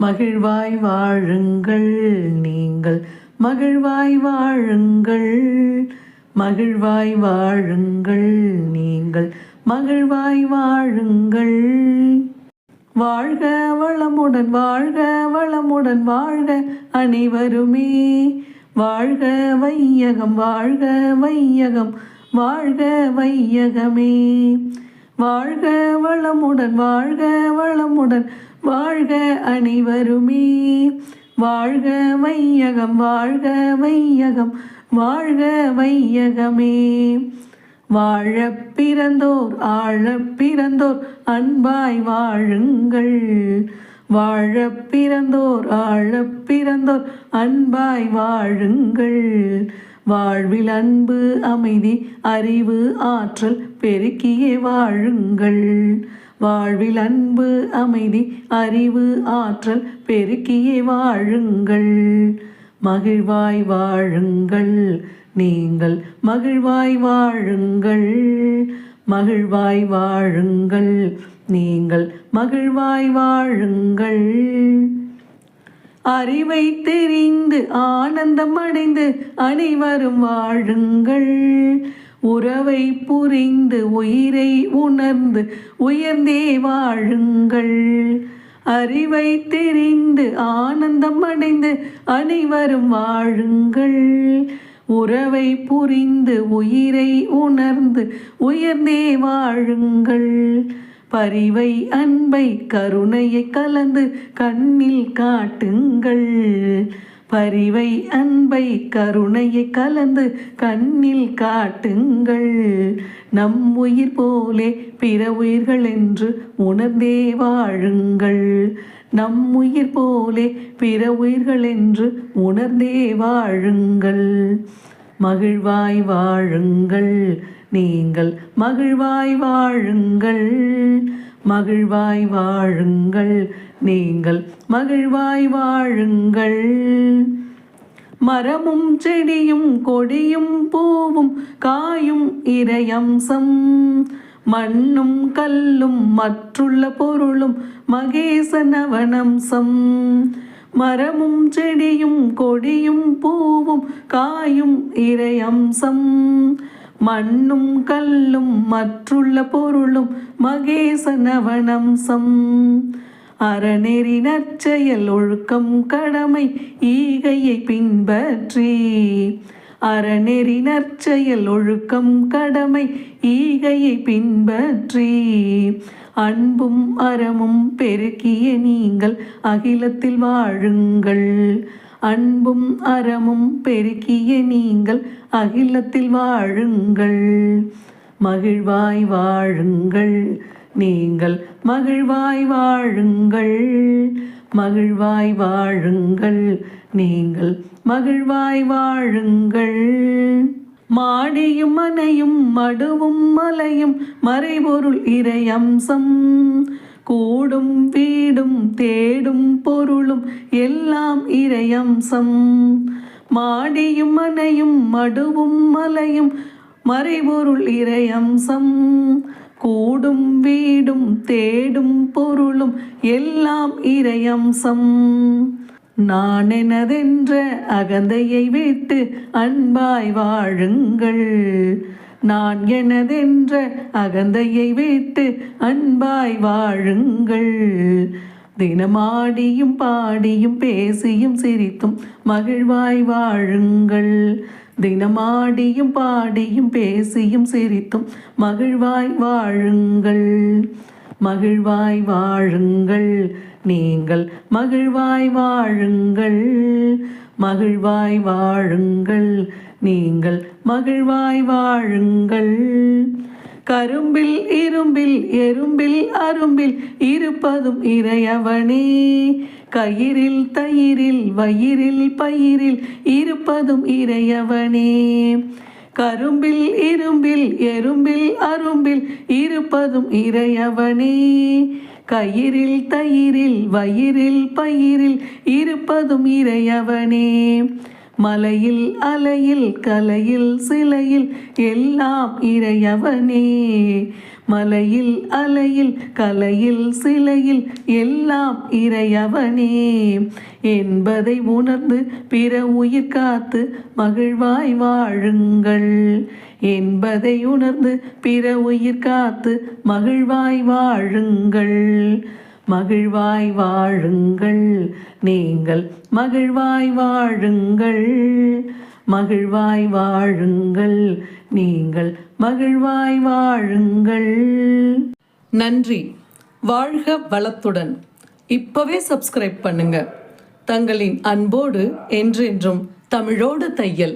மகிழ்வாய் வாழுங்கள் நீங்கள். மகிழ்வாய் வாழுங்கள். மகிழ்வாய் வாழுங்கள் நீங்கள். மகிழ்வாய் வாழுங்கள். வாழ்க வளமுடன் வாழ்க வளமுடன் வாழ்க அனைவருமே. வாழ்க வையகம் வாழ்க வையகம் வாழ்க வையகமே. வாழ்க வளமுடன் வாழ்க வளமுடன் வாழ்க அனைவருமே. வாழ்க வையகம் வாழ்க வையகம் வாழ்க வையகமே. வாழ பிறந்தோர் ஆழ பிறந்தோர் அன்பாய் வாழுங்கள். வாழ பிறந்தோர் ஆழ பிறந்தோர் அன்பாய் வாழுங்கள். வாழ்வில் அன்பு அமைதி அறிவு ஆற்றல் பெருக்கியே வாழுங்கள். வாழ்வில் அன்பு அமைதி அறிவு ஆற்றல் பெருக்கியே வாழுங்கள். மகிழ்வாய் வாழுங்கள். நீங்கள் மகிழ்வாய் வாழுங்கள். மகிழ்வாய் வாழுங்கள். நீங்கள் மகிழ்வாய் வாழுங்கள். அறிவை தெரிந்து ஆனந்தம் அடைந்து அனைவரும் வாழுங்கள். உறவை புரிந்து உயிரை உணர்ந்து உயர்ந்தே வாழுங்கள். அறிவை தெரிந்து ஆனந்தம் அடைந்து அனைவரும் வாழுங்கள். உறவை புரிந்து உயிரை உணர்ந்து உயர்ந்தே வாழுங்கள். பரிவை அன்பை கருணையை கலந்து கண்ணில் காட்டுங்கள். பரிவை அன்பை கருணையை கலந்து கண்ணில் காட்டுங்கள். நம் உயிர் போலே பிற உயிர்கள் என்று உணர்ந்தே வாழுங்கள். நம் உயிர் போலே பிற உயிர்கள் என்று உணர்ந்தே வாழுங்கள். மகிழ்வாய் வாழுங்கள். நீங்கள் மகிழ்வாய் வாழுங்கள். மகிழ்வாய் வாழுங்கள். நீங்கள் மகிழ்வாய் வாழுங்கள். மரமும் செடியும் கொடியும் பூவும் காயும் இரையம்சம் மண்ணும் கல்லும் மற்றுள்ள பொருளும் மகேசனவனம்சம். மரமும் செடியும் கொடியும் பூவும் காயும் இறையம்சம். மண்ணும் கல்லும் மற்றுள்ள பொருளும் மகேசனவனம்சம். அறநெறி நற்செயல் ஒழுக்கம் கடமை ஈகையை பின்பற்றி. அறநெறி நற்செயல் ஒழுக்கம் கடமை ஈகையை பின்பற்றி. அன்பும் அறமும் பெருக்கிய நீங்கள் அகிலத்தில் வாழுங்கள். அன்பும் அறமும் பெருக்கிய நீங்கள் அகிலத்தில் வாழுங்கள். மகிழ்வாய் வாழுங்கள். நீங்கள் மகிழ்வாய் வாழுங்கள். மகிழ்வாய் வாழுங்கள். நீங்கள் மகிழ்வாய் வாழுங்கள். மாடியும் மனையும் மடுவும் மலையும் மறைபொருள் இறையம்சம் கூடும் வீடும் தேடும் பொருள் பொருளும் எல்லாம் இறையம்சம். மாடியும் மனையும் மடுவும் மலையும் மறைபொருள் இறையம்சம். கூடும் வீடும் தேடும் பொருளும் எல்லாம் இறையம்சம். நான் எனதென்ற அகந்தையை விட்டு அன்பாய் வாழுங்கள். நான் எனதென்ற அகந்தையை விட்டு அன்பாய் வாழுங்கள். தினமாடியும் பாடியும் பேசியும் சிரித்தும் மகிழ்வாய் வாழுங்கள். தினமாடியும் பாடியும் பேசியும் சிரித்தும் மகிழ்வாய் வாழுங்கள். மகிழ்வாய் வாழுங்கள். நீங்கள் மகிழ்வாய் வாழுங்கள். மகிழ்வாய் வாழுங்கள். நீங்கள் மகிழ்வாய் வாழுங்கள். கரும்பில் இரும்பில் எறும்பில் அரும்பில் இருப்பதும் இறையவனே. கயிறில் தயிரில் வயிறில் பயிரில் இருப்பதும் இறையவனே. கரும்பில் இரும்பில் எறும்பில் அரும்பில் இருப்பதும் இறையவனே. கயிறில் தயிரில் வயிறில் பயிரில் இருப்பதும் இறையவனே. மலையில் அலையில் கலையில் சிலையில் எல்லாம் இறையவனே. மலையில் அலையில் கலையில் சிலையில் எல்லாம் இறையவனே. என்பதை உணர்ந்து பிற உயிர் காத்து மகிழ்வாய் வாழுங்கள். என்பதை உணர்ந்து பிற உயிர் காத்து மகிழ்வாய் வாழுங்கள். மகிழ்வாய் வாழுங்கள். நீங்கள் மகிழ்வாய் வாழுங்கள். மகிழ்வாய் வாழுங்கள். நீங்கள் மகிழ்வாய் வாழுங்கள். நன்றி. வாழ்க வளத்துடன். இப்பவே சப்ஸ்கிரைப் பண்ணுங்க. தங்களின் அன்போடு என்றென்றும் தமிழோடு தையல்.